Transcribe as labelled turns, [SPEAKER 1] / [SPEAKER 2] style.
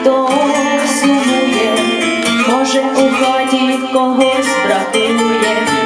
[SPEAKER 1] хто сумує, може у хаті когось братує.